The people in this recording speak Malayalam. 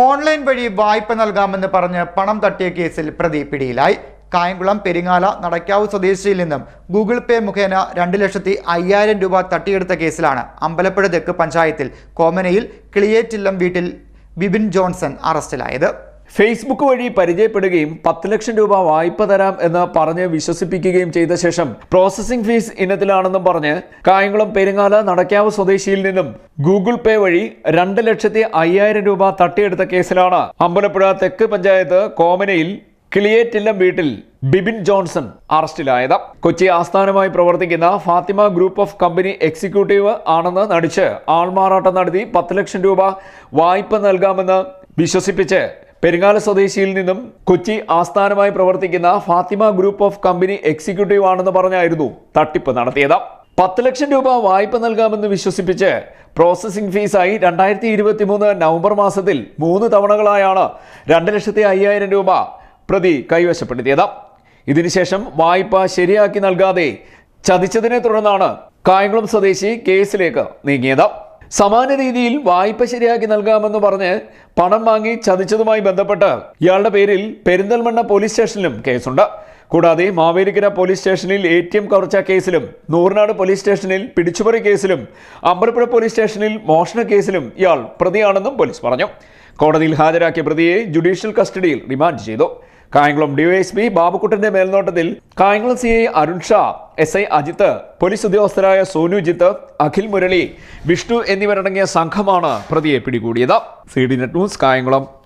ഓൺലൈൻ വഴി വായ്പ നൽകാമെന്ന് പറഞ്ഞ് പണം തട്ടിയ കേസിൽ പ്രതി പിടിയിലായി. കായംകുളം പെരിങ്ങാല നടക്കാവ് സ്വദേശിയിൽ നിന്നും ഗൂഗിൾ പേ മുഖേന രണ്ട് ലക്ഷത്തി അയ്യായിരം രൂപ തട്ടിയെടുത്ത കേസിലാണ് അമ്പലപ്പുഴ തെക്ക് പഞ്ചായത്തിൽ കോമനയിൽ കിളിയേറ്റില്ലം വീട്ടിൽ ബിബിൻ ജോൺസൺ അറസ്റ്റിലായത്. ഫേസ്ബുക്ക് വഴി പരിചയപ്പെടുകയും പത്ത് ലക്ഷം രൂപ വായ്പ തരാം എന്ന് പറഞ്ഞ് വിശ്വസിപ്പിക്കുകയും ചെയ്ത ശേഷം പ്രോസസ്സിംഗ് ഫീസ് ഇനത്തിലാണെന്നും പറഞ്ഞ് കായംകുളം പെരുങ്ങാല നടക്കാവ് സ്വദേശിയിൽ നിന്നും ഗൂഗിൾ പേ വഴി രണ്ട് ലക്ഷത്തി അയ്യായിരം രൂപ തട്ടിയെടുത്ത കേസിലാണ് അമ്പലപ്പുഴ തെക്ക് പഞ്ചായത്ത് കോമനയിൽ കിളിയേറ്റില്ലം വീട്ടിൽ ബിബിൻ ജോൺസൺ അറസ്റ്റിലായത്. കൊച്ചി ആസ്ഥാനമായി പ്രവർത്തിക്കുന്ന Fathima group of company executive ആണെന്ന് നടിച്ച് ആൾമാറാട്ടം നടത്തി പത്ത് ലക്ഷം രൂപ വായ്പ നൽകാമെന്ന് വിശ്വസിപ്പിച്ച് പെരിങ്ങാല സ്വദേശിയിൽ നിന്നും കൊച്ചി ആസ്ഥാനമായി പ്രവർത്തിക്കുന്ന Fathima group of company executive ആണെന്ന് പറഞ്ഞായിരുന്നു തട്ടിപ്പ് നടത്തിയത്. പത്ത് ലക്ഷം രൂപ വായ്പ നൽകാമെന്ന് വിശ്വസിപ്പിച്ച് പ്രോസസ്സിംഗ് ഫീസായി രണ്ടായിരത്തി ഇരുപത്തി മൂന്ന് നവംബർ മാസത്തിൽ മൂന്ന് തവണകളായാണ് രണ്ട് ലക്ഷത്തി അയ്യായിരം രൂപ പ്രതി കൈവശപ്പെടുത്തിയത്. ഇതിനുശേഷം വായ്പ ശരിയാക്കി നൽകാതെ ചതിച്ചതിനെ തുടർന്നാണ് കായംകുളം സ്വദേശി കേസിലേക്ക് നീങ്ങിയത്. സമാന രീതിയിൽ വായ്പ ശരിയാക്കി നൽകാമെന്ന് പറഞ്ഞ് പണം വാങ്ങി ചതിച്ചതുമായി ബന്ധപ്പെട്ട് ഇയാളുടെ പേരിൽ പെരിന്തൽമണ്ണ പോലീസ് സ്റ്റേഷനിലും കേസുണ്ട്. കൂടാതെ മാവേലിക്കര പോലീസ് സ്റ്റേഷനിൽ എ ടി എം കവർച്ച കേസിലും നൂറിനാട് പോലീസ് സ്റ്റേഷനിൽ പിടിച്ചുപറി കേസിലും അമ്പലപ്പുഴ പോലീസ് സ്റ്റേഷനിൽ മോഷണ കേസിലും ഇയാൾ പ്രതിയാണെന്നും പോലീസ് പറഞ്ഞു. കോടതിയിൽ ഹാജരാക്കിയ പ്രതിയെ ജുഡീഷ്യൽ കസ്റ്റഡിയിൽ റിമാൻഡ് ചെയ്തു. കായംകുളം ഡിവൈഎസ്പി ബാബുക്കുട്ടന്റെ മേൽനോട്ടത്തിൽ Kayamkulam C I Arun Shah S I Ajith police ഉദ്യോഗസ്ഥരായ Sonu Jith Akhil Murali Vishnu എന്നിവരടങ്ങിയ സംഘമാണ് പ്രതിയെ പിടികൂടിയത്. C D net news Kayamkulam.